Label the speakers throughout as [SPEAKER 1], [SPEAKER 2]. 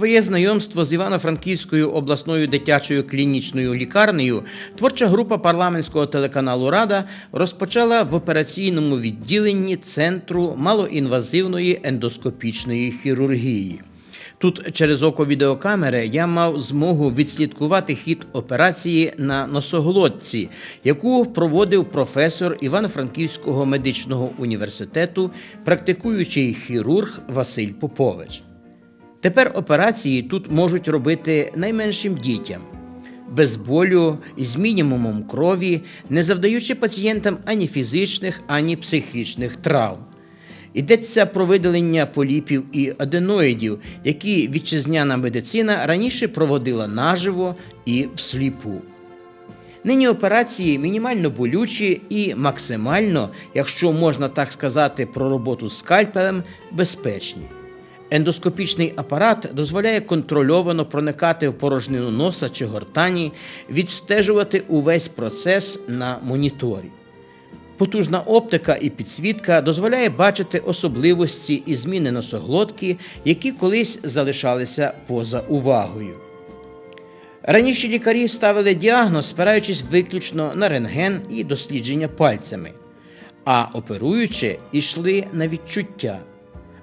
[SPEAKER 1] Своє знайомство з Івано-Франківською обласною дитячою клінічною лікарнею творча група парламентського телеканалу Рада розпочала в операційному відділенні Центру малоінвазивної ендоскопічної хірургії. Тут через око відеокамери я мав змогу відслідкувати хід операції на носоглотці, яку проводив професор Івано-Франківського медичного університету, практикуючий хірург Василь Попович. Тепер операції тут можуть робити найменшим дітям. Без болю з мінімумом крові, не завдаючи пацієнтам ані фізичних, ані психічних травм. Йдеться про видалення поліпів і аденоїдів, які вітчизняна медицина раніше проводила наживо і всліпу. Нині операції мінімально болючі і максимально, якщо можна так сказати, про роботу скальпелем, безпечні. Ендоскопічний апарат дозволяє контрольовано проникати в порожнину носа чи гортані, відстежувати увесь процес на моніторі. Потужна оптика і підсвітка дозволяє бачити особливості і зміни носоглотки, які колись залишалися поза увагою. Раніше лікарі ставили діагноз, спираючись виключно на рентген і дослідження пальцями, а оперуючи, йшли на відчуття.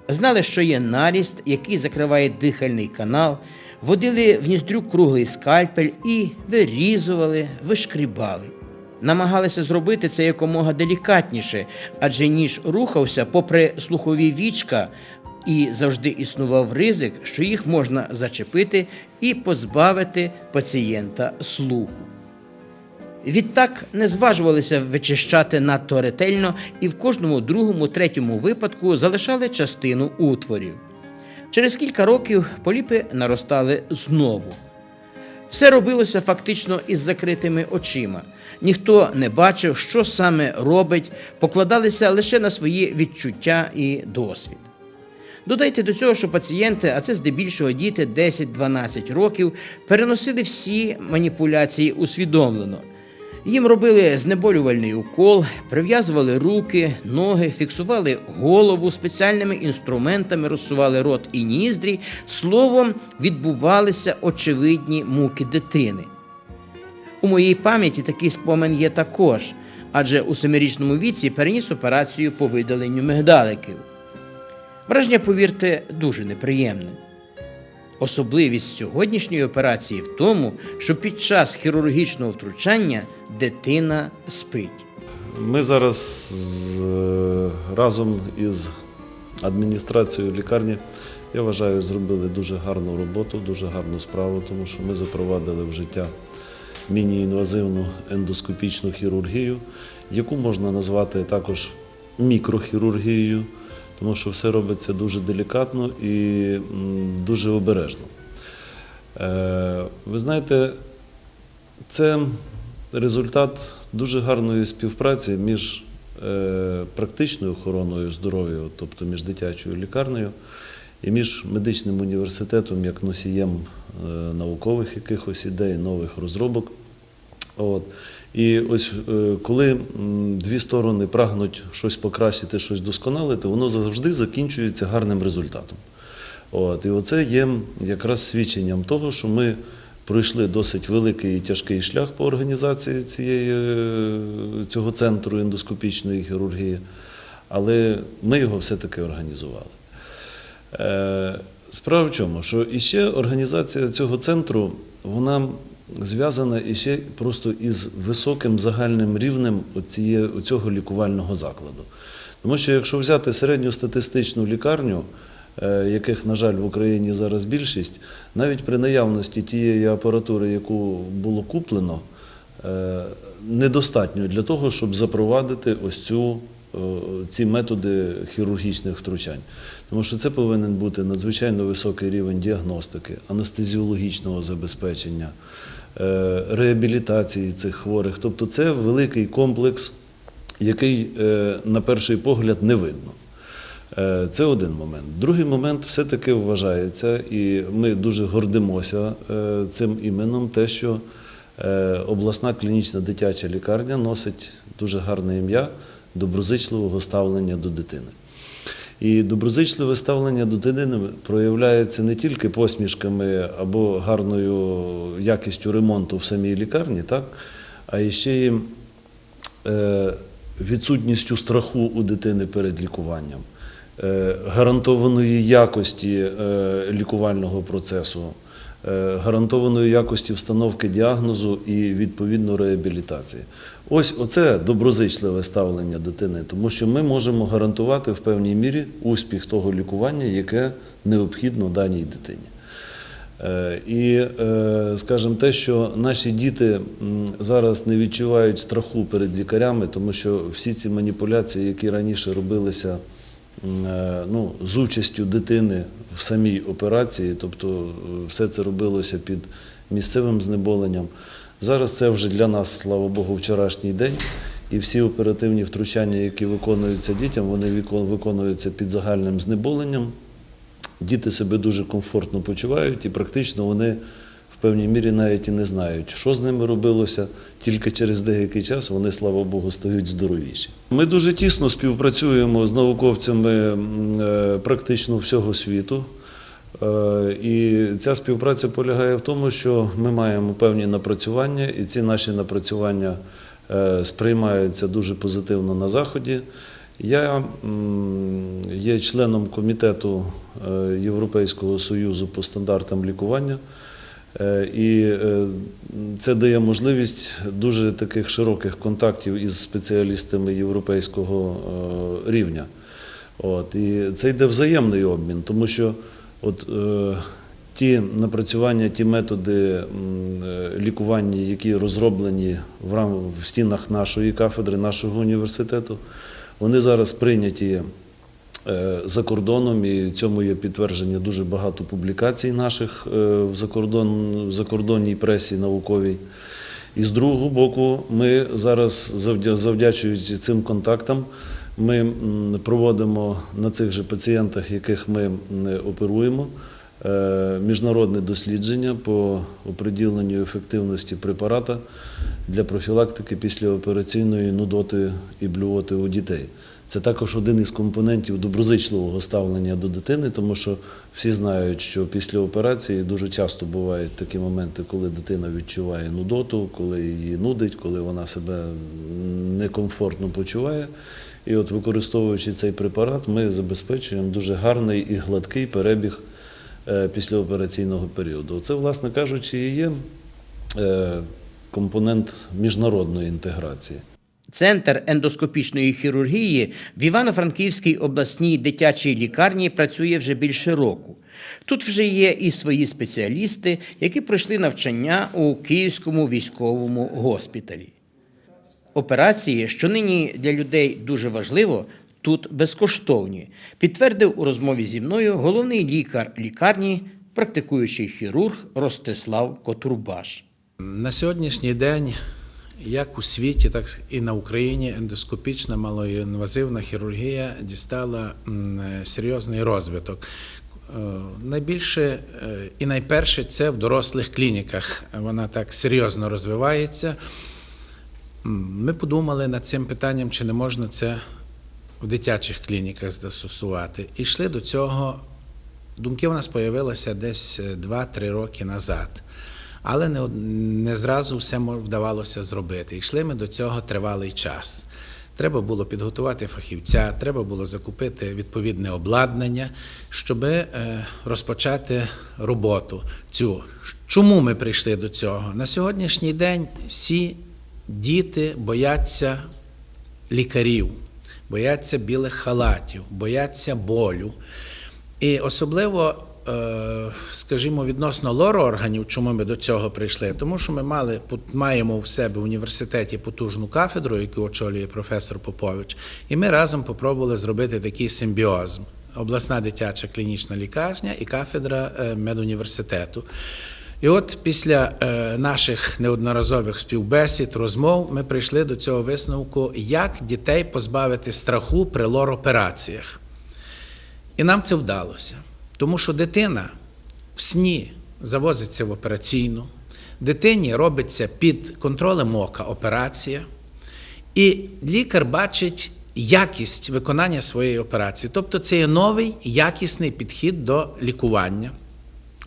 [SPEAKER 1] Знали, що є наріст, який закриває дихальний канал, водили в ніздрю круглий скальпель і вирізували, вишкрібали. Намагалися зробити це якомога делікатніше, адже ніж рухався попри слухові вічка, і завжди існував ризик, що їх можна зачепити і позбавити пацієнта слуху. Відтак не зважувалися вичищати надто ретельно і в кожному другому, третьому випадку залишали частину утворів. Через кілька років поліпи наростали знову. Все робилося фактично із закритими очима. Ніхто не бачив, що саме робить, покладалися лише на свої відчуття і досвід. Додайте до цього, що пацієнти, а це здебільшого діти 10-12 років, переносили всі маніпуляції усвідомлено. Їм робили знеболювальний укол, прив'язували руки, ноги, фіксували голову спеціальними інструментами, розсували рот і ніздрі. Словом, відбувалися очевидні муки дитини. У моїй пам'яті такий спомин є також, адже у семирічному віці переніс операцію по видаленню мигдаликів. Враження, повірте, дуже неприємне. Особливість сьогоднішньої операції в тому, що під час хірургічного втручання дитина спить.
[SPEAKER 2] Ми зараз з, е, разом із адміністрацією лікарні, я вважаю, зробили дуже гарну роботу, дуже гарну справу, тому що ми запровадили в життя міні-інвазивну ендоскопічну хірургію, яку можна назвати також мікрохірургією, тому що все робиться дуже делікатно і дуже обережно. Е, Ви знаєте, це результат дуже гарної співпраці між е, практичною охороною здоров'я, тобто між дитячою лікарнею, і між медичним університетом як носієм е, наукових якихось ідей, нових розробок. От. І ось е, коли дві сторони прагнуть щось покращити, щось досконалити, воно завжди закінчується гарним результатом. От, і оце є якраз свідченням того, що ми пройшли досить великий і тяжкий шлях по організації цієї, е, цього центру ендоскопічної хірургії, але ми його все-таки організували. Е, Справа в чому, що іще організація цього центру, вона зв'язана іще просто із високим загальним рівнем оцього лікувального закладу. Тому що якщо взяти середньостатистичну лікарню, е, яких, на жаль, в Україні зараз більшість, навіть при наявності тієї апаратури, яку було куплено, е, недостатньо для того, щоб запровадити ось цю, е, ці методи хірургічних втручань. Тому що це повинен бути надзвичайно високий рівень діагностики, анестезіологічного забезпечення, реабілітації цих хворих. Тобто це великий комплекс, який е, на перший погляд не видно. Е, Це один момент. Другий момент все-таки вважається, і ми дуже гордимося е, цим іменем, те, що е, обласна клінічна дитяча лікарня носить дуже гарне ім'я доброзичливого ставлення до дитини. І доброзичливе ставлення до дитини проявляється не тільки посмішками або гарною якістю ремонту в самій лікарні, так? а ще й е, відсутністю страху у дитини перед лікуванням, е, гарантованої якості е, лікувального процесу, гарантованої якості встановки діагнозу і відповідно реабілітації. Ось оце доброзичливе ставлення дитини, тому що ми можемо гарантувати в певній мірі успіх того лікування, яке необхідно даній дитині. Е, І, е, скажімо, те, що наші діти зараз не відчувають страху перед лікарями, тому що всі ці маніпуляції, які раніше робилися е, ну, з участю дитини в самій операції, тобто е, все це робилося під місцевим знеболенням. Зараз це вже для нас, слава Богу, вчорашній день. І всі оперативні втручання, які виконуються дітям, вони виконуються під загальним знеболенням. Діти себе дуже комфортно почувають і практично вони в певній мірі навіть і не знають, що з ними робилося. Тільки через деякий час вони, слава Богу, стають здоровіші. Ми дуже тісно співпрацюємо з науковцями е, практично всього світу. Е, І ця співпраця полягає в тому, що ми маємо певні напрацювання, і ці наші напрацювання е, сприймаються дуже позитивно на Заході. Я є членом комітету Європейського союзу по стандартам лікування. Е, І е, це дає можливість дуже таких широких контактів із спеціалістами європейського е, рівня. От, і це йде взаємний обмін, тому що от, е, ті напрацювання, ті методи лікування, які розроблені в, рам, в стінах нашої кафедри, нашого університету, вони зараз прийняті за кордоном, і цьому є підтвердження дуже багато публікацій наших е, в, закордон, закордонній пресі науковій. І з другого боку, ми зараз, завдячуючи цим контактам, ми проводимо на цих же пацієнтах, яких ми оперуємо, е, міжнародне дослідження по оприділенню ефективності препарата для профілактики післяопераційної нудоти і блювоти у дітей. Це також один із компонентів доброзичливого ставлення до дитини, тому що всі знають, що після операції дуже часто бувають такі моменти, коли дитина відчуває нудоту, коли її нудить, коли вона себе некомфортно почуває. І от використовуючи цей препарат, ми забезпечуємо дуже гарний і гладкий перебіг е, післяопераційного періоду. Це, власне кажучи, і є е, компонент міжнародної інтеграції.
[SPEAKER 1] Центр ендоскопічної хірургії в Івано-Франківській обласній дитячій лікарні працює вже більше року. Тут вже є і свої спеціалісти, які пройшли навчання у Київському військовому госпіталі. Операції, що нині для людей дуже важливо, тут безкоштовні, підтвердив у розмові зі мною головний лікар лікарні, практикуючий хірург Ростислав Котурбаш.
[SPEAKER 3] На сьогоднішній день, як у світі, так і на Україні, ендоскопічна малоінвазивна хірургія дістала е, серйозний розвиток. Е, Найбільше е, і найперше це в дорослих клініках. Вона так серйозно розвивається. Ми подумали над цим питанням, чи не можна це в дитячих клініках застосувати. І йшли до цього. Думки у нас з'явилися десь е, 2-3 роки назад. Але не, не зразу все вдавалося зробити. Йшли ми до цього тривалий час. Треба було підготувати фахівця, треба було закупити відповідне обладнання, щоб розпочати роботу цю. Чому ми прийшли до цього? На сьогоднішній день всі діти бояться лікарів, бояться білих халатів, бояться болю. І особливо, е, скажімо, відносно лороорганів, чому ми до цього прийшли? Тому що ми мали, маємо в себе в університеті потужну кафедру, яку очолює професор Попович, і ми разом попробували зробити такий симбіоз. Обласна дитяча клінічна лікарня і кафедра е, медуніверситету. І от після е, наших неодноразових співбесід, розмов, ми прийшли до цього висновку, як дітей позбавити страху при лор-операціях. І нам це вдалося. Тому що дитина в сні завозиться в операційну, дитині робиться під контролем ока операція, і лікар бачить, якість виконання своєї операції. Тобто це є новий якісний підхід до лікування.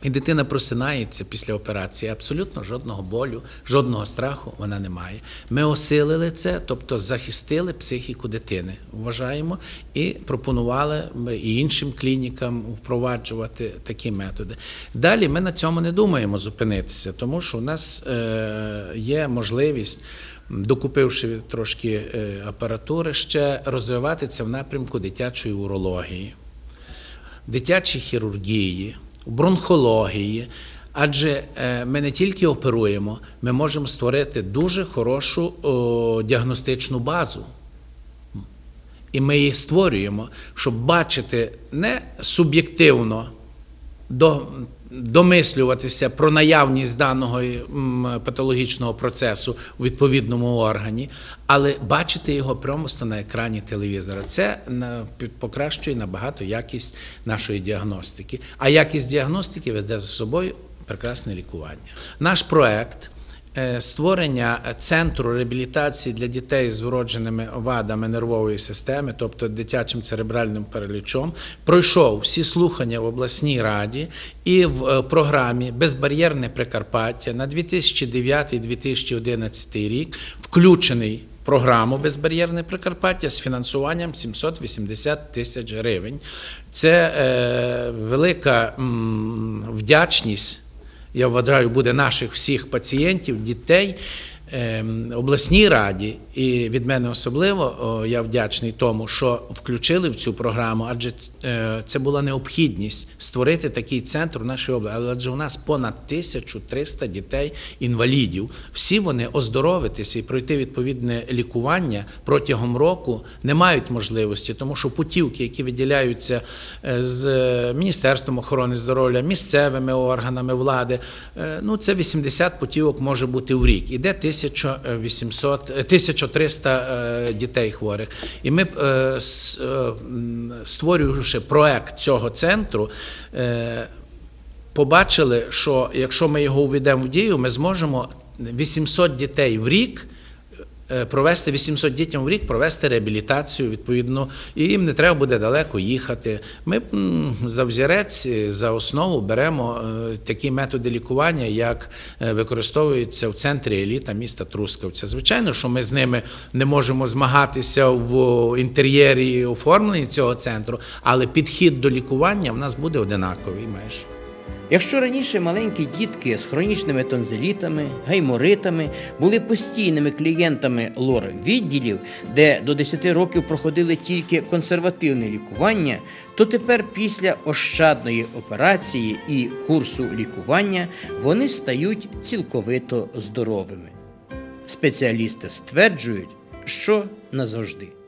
[SPEAKER 3] І дитина просинається після операції, абсолютно жодного болю, жодного страху вона не має. Ми осилили це, тобто захистили психіку дитини, вважаємо, і пропонували і іншим клінікам впроваджувати такі методи. Далі ми на цьому не думаємо зупинитися, тому що у нас е, є можливість. Докупивши трошки е, апаратури, ще розвивати це в напрямку дитячої урології дитячій хірургії, бронхології. Адже е, ми не тільки оперуємо, ми можемо створити дуже хорошу діагностичну базу. І ми її створюємо, щоб бачити не суб'єктивно домислюватися про наявність даного патологічного процесу у відповідному органі, але бачити його просто на екрані телевізора. Це покращує набагато якість нашої діагностики. А якість діагностики веде за собою прекрасне лікування. Наш проект. Е, Створення центру реабілітації для дітей з вродженими вадами нервової системи, тобто дитячим церебральним паралічом, пройшов всі слухання в обласній раді і в е, програмі Безбар'єрне Прикарпаття на 2009-2011 рік включений в програму Безбар'єрне Прикарпаття з фінансуванням 780 тисяч гривень. Це е, велика м, вдячність я вважаю, буде наших всіх пацієнтів, дітей. Ем, Обласній раді, і від мене особливо я вдячний тому, що включили в цю програму, адже е, це була необхідність створити такий центр в нашій області. Але адже у нас понад 1300 дітей інвалідів. Всі вони оздоровитися і пройти відповідне лікування протягом року не мають можливості, тому що путівки, які виділяються е, з Міністерством охорони здоров'я, місцевими органами влади, е, ну це 80 путівок може бути в рік. Іде 1800, е, 1300 е, дітей хворих. І ми, е, е, створюючи проект цього центру, е, побачили, що якщо ми його введемо в дію, ми зможемо 800 дітей в рік. Е, Провести 800 дітям в рік, провести реабілітацію відповідно, і їм не треба буде далеко їхати. Ми за взірець, е, за основу беремо е, такі методи лікування, як використовуються в центрі еліта міста Трускавця. Звичайно, що ми з ними не можемо змагатися в інтер'єрі оформленні цього центру, але підхід до лікування в нас буде одинаковий майже.
[SPEAKER 1] Якщо раніше маленькі дітки з хронічними тонзилітами, гайморитами були постійними клієнтами лор відділів, де до 10 років проходили тільки консервативне лікування, то тепер після ощадної операції і курсу лікування вони стають цілковито здоровими. Спеціалісти стверджують, що назавжди.